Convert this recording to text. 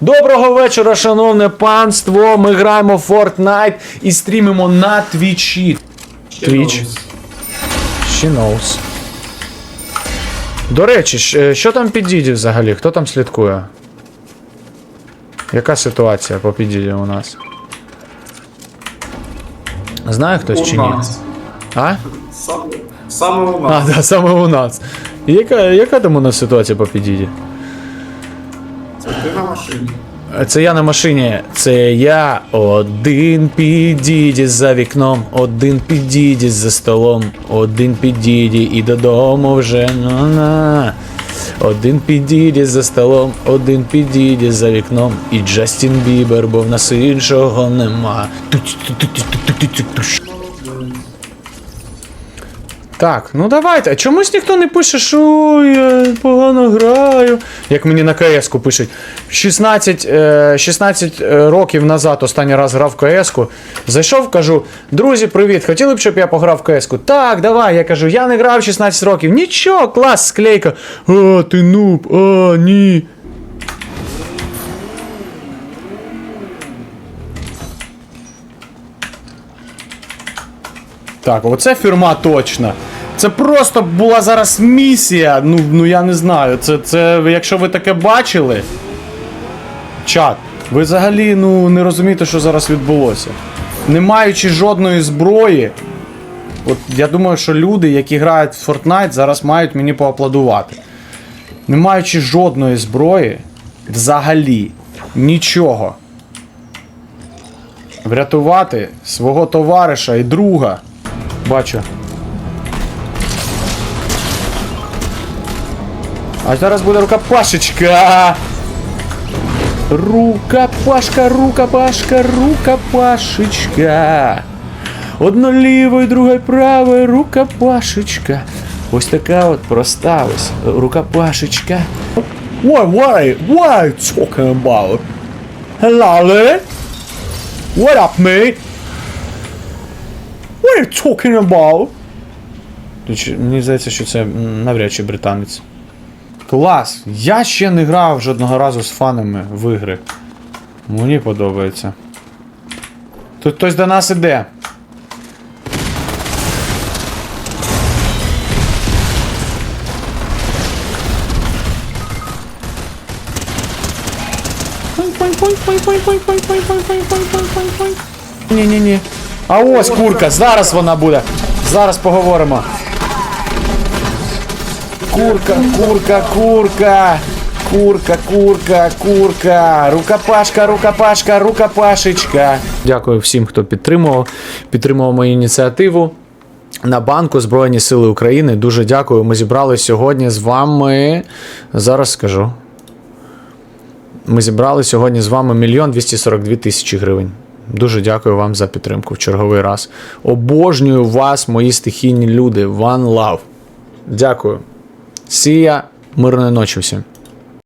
Доброго вечора, шановне панство. Ми граємо в Fortnite і стрімимо на твічі. Твіч. She knows. До речі, е, що там під Діді взагалі? Хто там слідкує? Яка ситуація по підіді у нас? Знає хтось чи ні? Нас. А? Саме, саме у А, нас. да, саме у нас. Яка, яка там у нас ситуація по підіді? Це ти на машині. Це я на машині. Це я один підіді за вікном, один підіді за столом, один підіді і додому вже на. Один підіді за столом, один підіді за вікном, і Джастін Бібер, бо в нас іншого нема. Так, ну давайте. А чомусь ніхто не пише, що я погано граю. Як мені на КС-ку пишуть. 16, е, 16 років назад останній раз грав в КС-ку. Зайшов, кажу: друзі, привіт, хотіли б, щоб я пограв в КС-ку? Так, давай. Я кажу, я не грав 16 років. Нічого, клас, склейка. А, ти нуб, а, ні. Так, оце фірма точно. Це просто була зараз місія. Ну, ну я не знаю. Це, це, якщо ви таке бачили. Чат, ви взагалі ну, не розумієте, що зараз відбулося. Не маючи жодної зброї. От я думаю, що люди, які грають в Fortnite, зараз мають мені поаплодувати. Не маючи жодної зброї, взагалі нічого. Врятувати свого товариша і друга. Бачу. А зараз буде рукопашечка. Рукопашка, рукопашка, рукопашечка. Одно лівою, друге правою, рукопашечка. Ось така от проста ось рукопашечка. What, what, what are you talking about? Hello? What up, mate? You talking about? Мені здається, що це навряд чи британець. Клас! Я ще не грав жодного разу з фанами в ігри. Мені подобається. Тут хтось до нас іде. Ні-ні-ні. А ось курка, зараз вона буде. Зараз поговоримо. Курка, курка, курка. Курка, курка, курка. Рукопашка, рукопашка, рукопашечка. Дякую всім, хто підтримував. Підтримував мою ініціативу. На банку Збройні Сили України. Дуже дякую. Ми зібрали сьогодні з вами. Зараз скажу. Ми зібрали сьогодні з вами мільйон 242 тисячі гривень. Дуже дякую вам за підтримку в черговий раз. Обожнюю вас, мої стихійні люди. One love. Дякую. Сія. Мирної ночі всім.